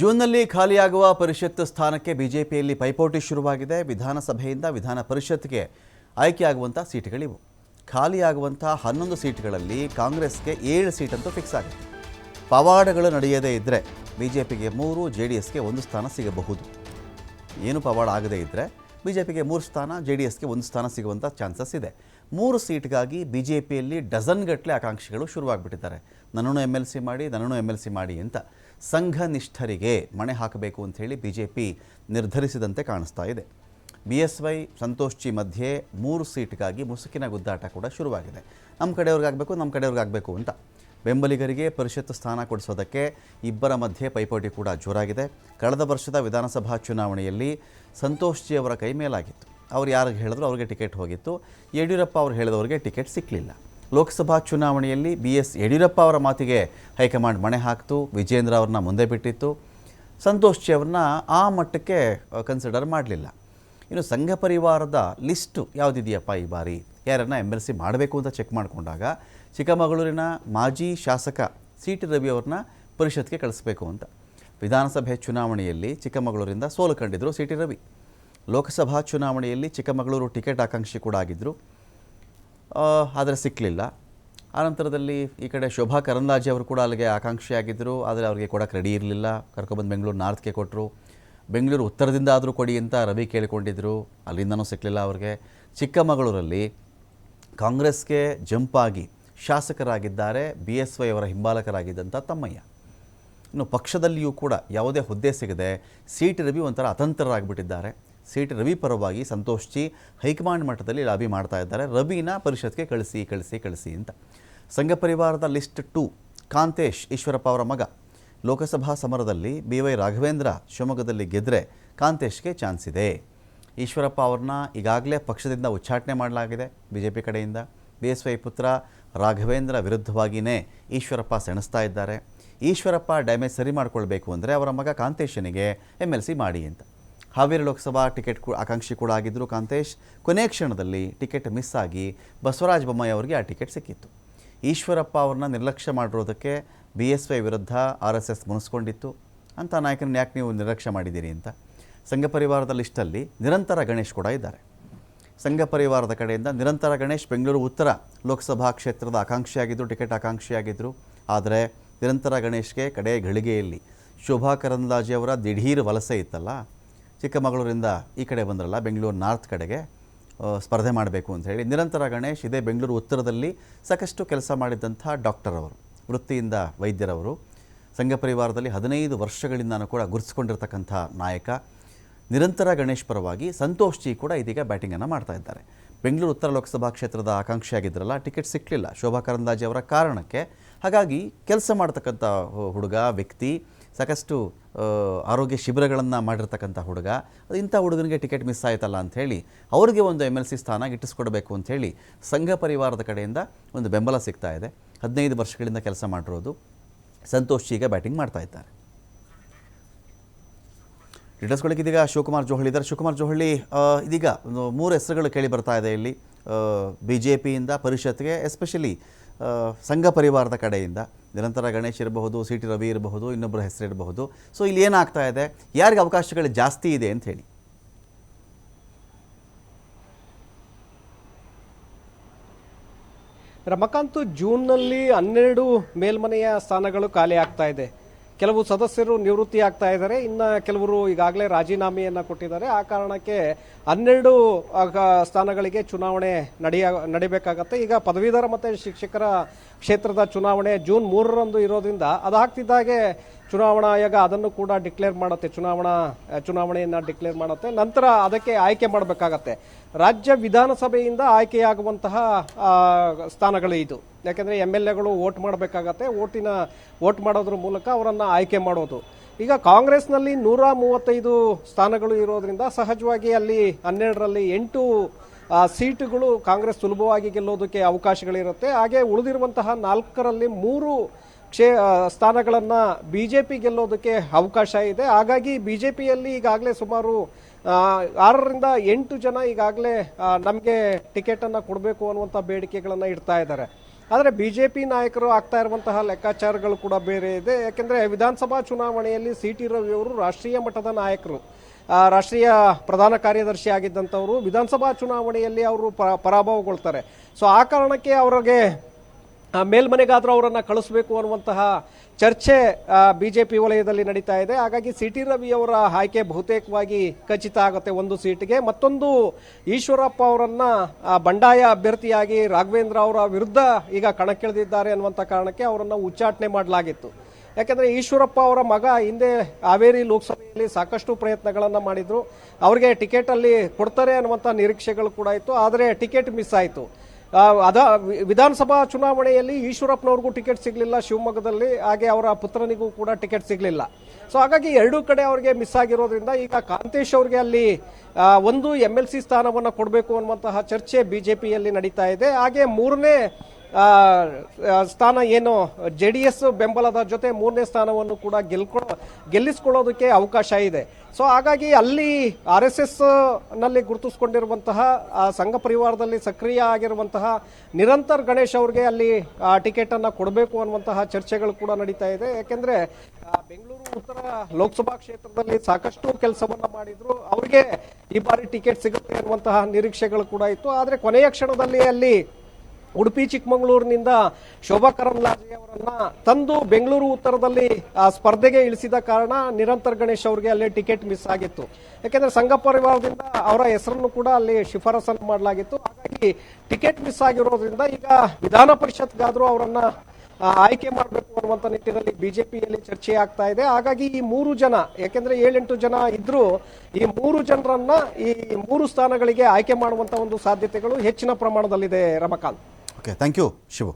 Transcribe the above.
ಜೂನ್ನಲ್ಲಿ ಖಾಲಿಯಾಗುವ ಪರಿಷತ್ ಸ್ಥಾನಕ್ಕೆ ಬಿಜೆಪಿಯಲ್ಲಿ ಪೈಪೋಟಿ ಶುರುವಾಗಿದೆ. ವಿಧಾನಸಭೆಯಿಂದ ವಿಧಾನ ಪರಿಷತ್ಗೆ ಆಯ್ಕೆಯಾಗುವಂಥ ಸೀಟುಗಳಿವು. ಖಾಲಿಯಾಗುವಂಥ ಹನ್ನೊಂದು ಸೀಟ್ಗಳಲ್ಲಿ ಕಾಂಗ್ರೆಸ್ಗೆ ಏಳು ಸೀಟಂತೂ ಫಿಕ್ಸ್ ಆಗಿದೆ. ಪವಾಡಗಳು ನಡೆಯದೇ ಇದ್ದರೆ ಬಿಜೆಪಿಗೆ ಮೂರು ಜೆ ಡಿ ಎಸ್ಗೆ ಒಂದು ಸ್ಥಾನ ಸಿಗಬಹುದು. ಏನು ಪವಾಡ ಆಗದೇ ಇದ್ದರೆ ಬಿ ಜೆ ಪಿಗೆ ಮೂರು ಸ್ಥಾನ ಜೆ ಡಿ ಎಸ್ಗೆ ಒಂದು ಸ್ಥಾನ ಸಿಗುವಂಥ ಚಾನ್ಸಸ್ ಇದೆ. ಮೂರು ಸೀಟ್ಗಾಗಿ ಬಿ ಜೆ ಪಿಯಲ್ಲಿ ಡಜನ್ಗಟ್ಟಲೆ ಆಕಾಂಕ್ಷಿಗಳು ಶುರುವಾಗ್ಬಿಟ್ಟಿದ್ದಾರೆ. ನನ್ನನ್ನು ಎಂ ಎಲ್ ಸಿ ಮಾಡಿ, ನನ್ನನ್ನು ಎಂ ಎಲ್ ಸಿ ಮಾಡಿ ಅಂತ. ಸಂಘನಿಷ್ಠರಿಗೆ ಮಣೆ ಹಾಕಬೇಕು ಅಂಥೇಳಿ ಬಿ ಜೆ ಪಿ ನಿರ್ಧರಿಸಿದಂತೆ ಕಾಣಿಸ್ತಾ ಇದೆ. B S Y, Santosh ji ಮಧ್ಯೆ ಮೂರು ಸೀಟ್ಗಾಗಿ ಮುಸುಕಿನ ಗುದ್ದಾಟ ಕೂಡ ಶುರುವಾಗಿದೆ. ನಮ್ಮ ಕಡೆಯವ್ರಿಗಾಗಬೇಕು ನಮ್ಮ ಕಡೆಯವ್ರಿಗಾಗಬೇಕು ಅಂತ. ಬೆಂಬಲಿಗರಿಗೆ ಪರಿಷತ್ ಸ್ಥಾನ ಕೊಡಿಸೋದಕ್ಕೆ ಇಬ್ಬರ ಮಧ್ಯೆ ಪೈಪೋಟಿ ಕೂಡ ಜೋರಾಗಿದೆ. ಕಳೆದ ವರ್ಷದ ವಿಧಾನಸಭಾ ಚುನಾವಣೆಯಲ್ಲಿ ಸಂತೋಷ್ ಜಿ ಅವರ ಕೈ ಮೇಲಾಗಿತ್ತು. ಅವ್ರು ಯಾರಿಗೆ ಹೇಳಿದ್ರು ಅವ್ರಿಗೆ ಟಿಕೆಟ್ ಹೋಗಿತ್ತು. ಯಡಿಯೂರಪ್ಪ ಅವ್ರು ಹೇಳಿದವ್ರಿಗೆ ಟಿಕೆಟ್ ಸಿಕ್ಕಲಿಲ್ಲ ಲೋಕಸಭಾ ಚುನಾವಣೆಯಲ್ಲಿ ಬಿ ಎಸ್ ಯಡಿಯೂರಪ್ಪ ಅವರ ಮಾತಿಗೆ ಹೈಕಮಾಂಡ್ ಮಣೆ ಹಾಕ್ತು, ವಿಜೇಂದ್ರ ಅವ್ರನ್ನ ಮುಂದೆ ಬಿಟ್ಟಿತ್ತು. ಸಂತೋಷ್ ಜಿ ಅವ್ರನ್ನ ಆ ಮಟ್ಟಕ್ಕೆ ಕನ್ಸಿಡರ್ ಮಾಡಲಿಲ್ಲ. ಇನ್ನು ಸಂಘ ಪರಿವಾರದ ಲಿಸ್ಟು ಯಾವುದಿದೆಯಪ್ಪ ಈ ಬಾರಿ? ಯಾರನ್ನು ಎಂ ಎಲ್ ಸಿ ಮಾಡಬೇಕು ಅಂತ ಚೆಕ್ ಮಾಡಿಕೊಂಡಾಗ ಚಿಕ್ಕಮಗಳೂರಿನ ಮಾಜಿ ಶಾಸಕ ಸಿ ಟಿ ರವಿ ಅವ್ರನ್ನ ಪರಿಷತ್ಗೆ ಕಳಿಸ್ಬೇಕು ಅಂತ. ವಿಧಾನಸಭೆ ಚುನಾವಣೆಯಲ್ಲಿ ಚಿಕ್ಕಮಗಳೂರಿಂದ ಸೋಲು ಕಂಡಿದ್ದರು ಸಿ ಟಿ ರವಿ. ಲೋಕಸಭಾ ಚುನಾವಣೆಯಲ್ಲಿ ಚಿಕ್ಕಮಗಳೂರು ಟಿಕೆಟ್ ಆಕಾಂಕ್ಷಿ ಕೂಡ ಆಗಿದ್ದರು ಆದರೆ ಸಿಕ್ಕಲಿಲ್ಲ ಆನಂತರದಲ್ಲಿ ಈ ಕಡೆ ಶೋಭಾ ಕರಂದಾಜಿ ಅವರು ಕೂಡ ಅಲ್ಲಿಗೆ ಆಕಾಂಕ್ಷಿಯಾಗಿದ್ದರು. ಆದರೆ ಅವರಿಗೆ ಕೊಡೋಕೆ ರೆಡಿ ಇರಲಿಲ್ಲ. ಕರ್ಕೊಬಂದು ಬೆಂಗಳೂರು ನಾರ್ತ್ಗೆ ಕೊಟ್ಟರು ಬೆಂಗಳೂರು ಉತ್ತರದಿಂದ ಆದರೂ ಕೊಡಿ ಅಂತ ರವಿ ಕೇಳಿಕೊಂಡಿದ್ದರು ಅಲ್ಲಿಂದನೂ ಸಿಕ್ಕಲಿಲ್ಲ ಅವ್ರಿಗೆ. ಚಿಕ್ಕಮಗಳೂರಲ್ಲಿ ಕಾಂಗ್ರೆಸ್ಗೆ ಜಂಪಾಗಿ ಶಾಸಕರಾಗಿದ್ದಾರೆ ಬಿ ಎಸ್ ವೈ ಅವರ ಹಿಂಬಾಲಕರಾಗಿದ್ದಂಥ ತಮ್ಮಯ್ಯ. ಇನ್ನು ಪಕ್ಷದಲ್ಲಿಯೂ ಕೂಡ ಯಾವುದೇ ಹುದ್ದೆ ಸಿಗದೆ ಸೀಟ್ ರವಿ ಒಂಥರ ಅತಂತ್ರರಾಗಿಬಿಟ್ಟಿದ್ದಾರೆ. ಸಿ ರವಿ ಪರವಾಗಿ ಸಂತೋಷ್ ಜಿ ಹೈಕಮಾಂಡ್ ಮಟ್ಟದಲ್ಲಿ ಲಾಬಿ ಮಾಡ್ತಾ ಇದ್ದಾರೆ. ರವಿನ ಪರಿಷತ್ಗೆ ಕಳಿಸಿ ಕಳಿಸಿ ಕಳಿಸಿ ಅಂತ. ಸಂಘ ಪರಿವಾರದ ಲಿಸ್ಟ್ ಟು, ಕಾಂತೇಶ್ ಈಶ್ವರಪ್ಪ ಅವರ ಮಗ. ಲೋಕಸಭಾ ಸಮರದಲ್ಲಿ ಬಿ ವೈ ರಾಘವೇಂದ್ರ ಶಿವಮೊಗ್ಗದಲ್ಲಿ ಗೆದ್ದರೆ ಕಾಂತೇಶ್ಗೆ ಚಾನ್ಸ್ ಇದೆ. ಈಶ್ವರಪ್ಪ ಅವ್ರನ್ನ ಈಗಾಗಲೇ ಪಕ್ಷದಿಂದ ಉಚ್ಚಾಟನೆ ಮಾಡಲಾಗಿದೆ ಬಿ ಜೆ ಪಿ ಕಡೆಯಿಂದ. ಬಿ ಎಸ್ ವೈ ಪುತ್ರ ರಾಘವೇಂದ್ರ ವಿರುದ್ಧವಾಗಿಯೇ ಈಶ್ವರಪ್ಪ ಸೆಣಸ್ತಾ ಇದ್ದಾರೆ. ಈಶ್ವರಪ್ಪ ಡ್ಯಾಮೇಜ್ ಸರಿ ಮಾಡಿಕೊಳ್ಬೇಕು ಅಂದರೆ ಅವರ ಮಗ ಕಾಂತೇಶನಿಗೆ ಎಂ ಎಲ್ ಸಿ ಮಾಡಿ ಅಂತ. ಹಾವೇರಿ ಲೋಕಸಭಾ ಟಿಕೆಟ್ ಆಕಾಂಕ್ಷಿ ಕೂಡ ಆಗಿದ್ದರು. ಕಾಂತೇಶ್ ಕೊನೆ ಕ್ಷಣದಲ್ಲಿ ಟಿಕೆಟ್ ಮಿಸ್ ಆಗಿ ಬಸವರಾಜ ಬೊಮ್ಮಾಯಿ ಅವರಿಗೆ ಆ ಟಿಕೆಟ್ ಸಿಕ್ಕಿತ್ತು. ಈಶ್ವರಪ್ಪ ಅವ್ರನ್ನ ನಿರ್ಲಕ್ಷ್ಯ ಮಾಡಿರೋದಕ್ಕೆ ಬಿ ಎಸ್ ವೈ ವಿರುದ್ಧ ಆರ್ ಎಸ್ ಎಸ್ ಮುನಿಸ್ಕೊಂಡಿತ್ತು. ಅಂತ ನಾಯಕನ ಯಾಕೆ ನೀವು ನಿರ್ಲಕ್ಷ್ಯ ಮಾಡಿದ್ದೀರಿ ಅಂತ. ಸಂಘ ಪರಿವಾರದ ಲಿಸ್ಟಲ್ಲಿ ನಿರಂತರ ಗಣೇಶ್ ಕೂಡ ಇದ್ದಾರೆ. ಸಂಘ ಪರಿವಾರದ ಕಡೆಯಿಂದ ನಿರಂತರ ಗಣೇಶ್ ಬೆಂಗಳೂರು ಉತ್ತರ ಲೋಕಸಭಾ ಕ್ಷೇತ್ರದ ಆಕಾಂಕ್ಷಿಯಾಗಿದ್ದರು ಟಿಕೆಟ್ ಆಕಾಂಕ್ಷಿಯಾಗಿದ್ದರು ಆದರೆ ನಿರಂತರ ಗಣೇಶ್ಗೆ ಕಡೆ ಗಳಿಗೆಯಲ್ಲಿ ಶೋಭಾ ಕರಂದ್ಲಾಜೆ ಅವರ ದಿಢೀರ್ ವಲಸೆ ಇತ್ತಲ್ಲ. ಚಿಕ್ಕಮಗಳೂರಿಂದ ಈ ಕಡೆ ಬಂದ್ರಲ್ಲ, ಬೆಂಗಳೂರು ನಾರ್ತ್ ಕಡೆಗೆ ಸ್ಪರ್ಧೆ ಮಾಡಬೇಕು ಅಂತ ಹೇಳಿ ನಿರಂತರ ಗಣೇಶ್ ಇದೇ ಬೆಂಗಳೂರು ಉತ್ತರದಲ್ಲಿ ಸಾಕಷ್ಟು ಕೆಲಸ ಮಾಡಿದ್ದಂಥ ಡಾಕ್ಟರ್ ಅವರು, ವೃತ್ತಿಯಿಂದ ವೈದ್ಯರವರು. ಸಂಘ ಪರಿವಾರದಲ್ಲಿ ಹದಿನೈದು ವರ್ಷಗಳಿಂದನೂ ಕೂಡ ಗುರುತಿಸ್ಕೊಂಡಿರ್ತಕ್ಕಂಥ ನಾಯಕ. ನಿರಂತರ ಗಣೇಶ್ ಪರವಾಗಿ ಸಂತೋಷ್ ಜಿ ಕೂಡ ಇದೀಗ ಬ್ಯಾಟಿಂಗನ್ನು ಮಾಡ್ತಾ ಇದ್ದಾರೆ. ಬೆಂಗಳೂರು ಉತ್ತರ ಲೋಕಸಭಾ ಕ್ಷೇತ್ರದ ಆಕಾಂಕ್ಷಿಯಾಗಿದ್ದರಲ್ಲ ಟಿಕೆಟ್ ಸಿಕ್ಕಲಿಲ್ಲ ಶೋಭಾ ಕರಂದಾಜಿ ಅವರ ಕಾರಣಕ್ಕೆ ಹಾಗಾಗಿ ಕೆಲಸ ಮಾಡ್ತಕ್ಕಂಥ ಹುಡುಗ, ವ್ಯಕ್ತಿ ಸಾಕಷ್ಟು ಆರೋಗ್ಯ ಶಿಬಿರಗಳನ್ನು ಮಾಡಿರ್ತಕ್ಕಂಥ ಹುಡುಗ. ಅದು ಇಂಥ ಹುಡುಗನಿಗೆ ಟಿಕೆಟ್ ಮಿಸ್ ಆಯ್ತಲ್ಲ ಅಂಥೇಳಿ ಅವರಿಗೆ ಒಂದು ಎಂ ಎಲ್ ಸಿ ಸ್ಥಾನ ಗಿಟ್ಟಿಸ್ಕೊಡ್ಬೇಕು ಅಂಥೇಳಿ ಸಂಘ ಪರಿವಾರದ ಕಡೆಯಿಂದ ಒಂದು ಬೆಂಬಲ ಸಿಗ್ತಾ ಇದೆ. ಹದಿನೈದು ವರ್ಷಗಳಿಂದ ಕೆಲಸ ಮಾಡಿರೋದು. ಸಂತೋಷ್ ಈಗ ಬ್ಯಾಟಿಂಗ್ ಮಾಡ್ತಾ ಇದ್ದಾರೆ. ಡೀಟೇಲ್ಸ್ಗಳಿಗೆ ಇದೀಗ ಶಿವಕುಮಾರ್ ಜೋಹಳಿ ಇದ್ದಾರೆ. ಶಿವಕುಮಾರ್ ಜೋಹಳಿ ಇದೀಗ ಮೂರು ಹೆಸರುಗಳು ಕೇಳಿ ಬರ್ತಾ ಇದೆ ಇಲ್ಲಿ. ಬಿ ಜೆ ಪಿಯಿಂದ ಪರಿಷತ್ಗೆ ಎಸ್ಪೆಷಲಿ ಸಂಘ ಪರಿವಾರದ ಕಡೆಯಿಂದ. ನಿರಂತರ ಗಣೇಶ್ ಇರಬಹುದು ಸಿ ಟಿ ರವಿ ಇರಬಹುದು ಇನ್ನೊಬ್ಬರ ಹೆಸರು ಇರಬಹುದು. ಸೊ ಇಲ್ಲಿ ಏನಾಗ್ತಾ ಇದೆ? ಯಾರಿಗೆ ಅವಕಾಶಗಳು ಜಾಸ್ತಿ ಇದೆ ಅಂತ ಹೇಳಿ. ರಮಕಾಂತ್, ಜೂನ್ನಲ್ಲಿ ಹನ್ನೆರಡು ಮೇಲ್ಮನೆಯ ಸ್ಥಾನಗಳು ಖಾಲಿ ಆಗ್ತಾ ಇದೆ. ಕೆಲವು ಸದಸ್ಯರು ನಿವೃತ್ತಿ ಆಗ್ತಾ ಇದ್ದಾರೆ. ಇನ್ನು ಕೆಲವರು ಈಗಾಗಲೇ ರಾಜೀನಾಮೆಯನ್ನ ಕೊಟ್ಟಿದ್ದಾರೆ. ಆ ಕಾರಣಕ್ಕೆ ಹನ್ನೆರಡು ಸ್ಥಾನಗಳಿಗೆ ಚುನಾವಣೆ ನಡೆಯ, ನಡಿಬೇಕಾಗತ್ತೆ. ಈಗ ಪದವೀಧರ ಮತ್ತು ಶಿಕ್ಷಕರ ಕ್ಷೇತ್ರದ ಚುನಾವಣೆ ಜೂನ್ ಮೂರರಂದು ಇರೋದ್ರಿಂದ ಅದಾಗ್ತಿದ್ದಾಗೆ ಚುನಾವಣಾ ಆಯೋಗ ಅದನ್ನು ಕೂಡ ಡಿಕ್ಲೇರ್ ಮಾಡುತ್ತೆ. ಚುನಾವಣಾ, ಚುನಾವಣೆಯನ್ನು ಡಿಕ್ಲೇರ್ ಮಾಡುತ್ತೆ. ನಂತರ ಅದಕ್ಕೆ ಆಯ್ಕೆ ಮಾಡಬೇಕಾಗತ್ತೆ. ರಾಜ್ಯ ವಿಧಾನಸಭೆಯಿಂದ ಆಯ್ಕೆಯಾಗುವಂತಹ ಸ್ಥಾನಗಳು ಇದು. ಯಾಕೆಂದ್ರೆ ಎಂ ಎಲ್ ಎಗಳು ವೋಟ್ ಮಾಡಬೇಕಾಗತ್ತೆ, ವೋಟಿನ, ವೋಟ್ ಮಾಡೋದ್ರ ಮೂಲಕ ಅವರನ್ನು ಆಯ್ಕೆ ಮಾಡೋದು. ಈಗ ಕಾಂಗ್ರೆಸ್ನಲ್ಲಿ ನೂರ ಮೂವತ್ತೈದು ಸ್ಥಾನಗಳು ಇರೋದ್ರಿಂದ ಸಹಜವಾಗಿ ಅಲ್ಲಿ ಹನ್ನೆರಡರಲ್ಲಿ ಎಂಟು ಸೀಟುಗಳು ಕಾಂಗ್ರೆಸ್ ಸುಲಭವಾಗಿ ಗೆಲ್ಲೋದಕ್ಕೆ ಅವಕಾಶಗಳಿರುತ್ತೆ. ಹಾಗೆ ಉಳಿದಿರುವಂತಹ ನಾಲ್ಕರಲ್ಲಿ ಮೂರು ಕ್ಷೇ ಸ್ಥಾನಗಳನ್ನು ಬಿ ಜೆ ಪಿ ಗೆಲ್ಲೋದಕ್ಕೆ ಅವಕಾಶ ಇದೆ. ಹಾಗಾಗಿ ಬಿ ಜೆ ಪಿಯಲ್ಲಿ ಈಗಾಗಲೇ ಸುಮಾರು ಆರರಿಂದ ಎಂಟು ಜನ ಈಗಾಗಲೇ ನಮಗೆ ಟಿಕೆಟನ್ನು ಕೊಡಬೇಕು ಅನ್ನುವಂಥ ಬೇಡಿಕೆಗಳನ್ನು ಇಡ್ತಾ ಇದ್ದಾರೆ. ಆದರೆ ಬಿ ಜೆ ಪಿ ನಾಯಕರು ಆಗ್ತಾ ಇರುವಂತಹ ಲೆಕ್ಕಾಚಾರಗಳು ಕೂಡ ಬೇರೆ ಇದೆ. ಯಾಕೆಂದರೆ ವಿಧಾನಸಭಾ ಚುನಾವಣೆಯಲ್ಲಿ ಸಿ ಟಿ ರವಿ ಅವರು ರಾಷ್ಟ್ರೀಯ ಮಟ್ಟದ ನಾಯಕರು. ರಾಷ್ಟ್ರೀಯ ಪ್ರಧಾನ ಕಾರ್ಯದರ್ಶಿ ಆಗಿದ್ದಂಥವರು ವಿಧಾನಸಭಾ ಚುನಾವಣೆಯಲ್ಲಿ ಅವರು ಪರಾಭವಗೊಳ್ತಾರೆ. ಸೊ ಆ ಕಾರಣಕ್ಕೆ ಅವರಿಗೆ ಮೇಲ್ಮನೆಗಾದ್ರೂ ಅವರನ್ನು ಕಳಿಸ್ಬೇಕು ಅನ್ನುವಂತಹ ಚರ್ಚೆ ಬಿ ಜೆ ಪಿ ವಲಯದಲ್ಲಿ ನಡೀತಾ ಇದೆ. ಹಾಗಾಗಿ ಸಿ ಟಿ ರವಿ ಅವರ ಆಯ್ಕೆ ಬಹುತೇಕವಾಗಿ ಖಚಿತ ಆಗುತ್ತೆ ಒಂದು ಸೀಟಿಗೆ. ಮತ್ತೊಂದು ಈಶ್ವರಪ್ಪ ಅವರನ್ನು ಬಂಡಾಯ ಅಭ್ಯರ್ಥಿಯಾಗಿ ರಾಘವೇಂದ್ರ ಅವರ ವಿರುದ್ಧ ಈಗ ಕಣಕ್ಕಿಳಿದಿದ್ದಾರೆ ಅನ್ನುವಂಥ ಕಾರಣಕ್ಕೆ ಅವರನ್ನು ಉಚ್ಚಾಟನೆ ಮಾಡಲಾಗಿತ್ತು. ಯಾಕೆಂದರೆ ಈಶ್ವರಪ್ಪ ಅವರ ಮಗ ಹಿಂದೆ ಹಾವೇರಿ ಲೋಕಸಭೆಯಲ್ಲಿ ಸಾಕಷ್ಟು ಪ್ರಯತ್ನಗಳನ್ನು ಮಾಡಿದರು. ಅವರಿಗೆ ಟಿಕೆಟಲ್ಲಿ ಕೊಡ್ತಾರೆ ಅನ್ನುವಂಥ ನಿರೀಕ್ಷೆಗಳು ಕೂಡ ಇತ್ತು. ಆದರೆ ಟಿಕೆಟ್ ಮಿಸ್ ಆಯಿತು. ಅದ ವಿಧಾನಸಭಾ ಚುನಾವಣೆಯಲ್ಲಿ ಈಶ್ವರಪ್ಪನವ್ರಿಗೂ ಟಿಕೆಟ್ ಸಿಗಲಿಲ್ಲ, ಶಿವಮೊಗ್ಗದಲ್ಲಿ, ಹಾಗೆ ಅವರ ಪುತ್ರನಿಗೂ ಕೂಡ ಟಿಕೆಟ್ ಸಿಗಲಿಲ್ಲ. ಸೊ ಹಾಗಾಗಿ ಎರಡೂ ಕಡೆ ಅವರಿಗೆ ಮಿಸ್ ಆಗಿರೋದ್ರಿಂದ ಈಗ ಕಾಂತೇಶ್ ಅವರಿಗೆ ಅಲ್ಲಿ ಒಂದು ಎಂ ಎಲ್ ಸಿ ಸ್ಥಾನವನ್ನು ಕೊಡಬೇಕು ಅನ್ನುವಂತಹ ಚರ್ಚೆ ಬಿಜೆಪಿಯಲ್ಲಿ ನಡೀತಾ ಇದೆ. ಹಾಗೆ ಮೂರನೇ ಸ್ಥಾನ ಏನು? ಜೆ ಡಿ ಎಸ್ ಬೆಂಬಲದ ಜೊತೆ ಮೂರನೇ ಸ್ಥಾನವನ್ನು ಕೂಡ ಗೆಲ್ಕೊಳ ಗೆಲ್ಲಿಸ್ಕೊಳ್ಳೋದಕ್ಕೆ ಅವಕಾಶ ಇದೆ. ಸೊ ಹಾಗಾಗಿ ಅಲ್ಲಿ ಆರ್ ಎಸ್ ಎಸ್ನಲ್ಲಿ ಗುರುತಿಸ್ಕೊಂಡಿರುವಂತಹ ಸಂಘ ಪರಿವಾರದಲ್ಲಿ ಸಕ್ರಿಯ ಆಗಿರುವಂತಹ ನಿರಂತರ್ ಗಣೇಶ್ ಅವ್ರಿಗೆ ಅಲ್ಲಿ ಟಿಕೆಟ್ ಅನ್ನ ಕೊಡಬೇಕು ಅನ್ನುವಂತಹ ಚರ್ಚೆಗಳು ಕೂಡ ನಡೀತಾ ಇದೆ. ಯಾಕೆಂದ್ರೆ ಬೆಂಗಳೂರು ಉತ್ತರ ಲೋಕಸಭಾ ಕ್ಷೇತ್ರದಲ್ಲಿ ಸಾಕಷ್ಟು ಕೆಲಸವನ್ನ ಮಾಡಿದ್ರು. ಅವರಿಗೆ ಈ ಬಾರಿ ಟಿಕೆಟ್ ಸಿಗುತ್ತೆ ಅನ್ನುವಂತಹ ನಿರೀಕ್ಷೆಗಳು ಕೂಡ ಇತ್ತು. ಆದರೆ ಕೊನೆಯ ಕ್ಷಣದಲ್ಲಿ ಅಲ್ಲಿ ಉಡುಪಿ, ಚಿಕ್ಕಮಗಳೂರಿನಿಂದ ಶೋಭಾ ಕರಂದ್ಲಾಜೆ ಅವರನ್ನ ತಂದು ಬೆಂಗಳೂರು ಉತ್ತರದಲ್ಲಿ ಸ್ಪರ್ಧೆಗೆ ಇಳಿಸಿದ ಕಾರಣ ನಿರಂತರ ಗಣೇಶ್ ಅವರಿಗೆ ಅಲ್ಲಿ ಟಿಕೆಟ್ ಮಿಸ್ ಆಗಿತ್ತು. ಯಾಕೆಂದ್ರೆ ಸಂಘ ಪರಿವಾರದಿಂದ ಅವರ ಹೆಸರನ್ನು ಕೂಡ ಅಲ್ಲಿ ಶಿಫಾರಸನ್ನು ಮಾಡಲಾಗಿತ್ತು. ಹಾಗಾಗಿ ಟಿಕೆಟ್ ಮಿಸ್ ಆಗಿರೋದ್ರಿಂದ ಈಗ ವಿಧಾನ ಪರಿಷತ್ಗಾದ್ರೂ ಅವರನ್ನ ಆಯ್ಕೆ ಮಾಡಬೇಕು ಅನ್ನುವಂಥ ನಿಟ್ಟಿನಲ್ಲಿ ಬಿಜೆಪಿಯಲ್ಲಿ ಚರ್ಚೆ ಆಗ್ತಾ ಇದೆ. ಹಾಗಾಗಿ ಈ ಮೂರು ಜನ, ಯಾಕೆಂದ್ರೆ ಏಳೆಂಟು ಜನ ಇದ್ರು ಈ ಮೂರು ಜನರನ್ನ ಈ ಮೂರು ಸ್ಥಾನಗಳಿಗೆ ಆಯ್ಕೆ ಮಾಡುವಂತ ಒಂದು ಸಾಧ್ಯತೆಗಳು ಹೆಚ್ಚಿನ ಪ್ರಮಾಣದಲ್ಲಿದೆ Ramakant. Okay thank you Shivu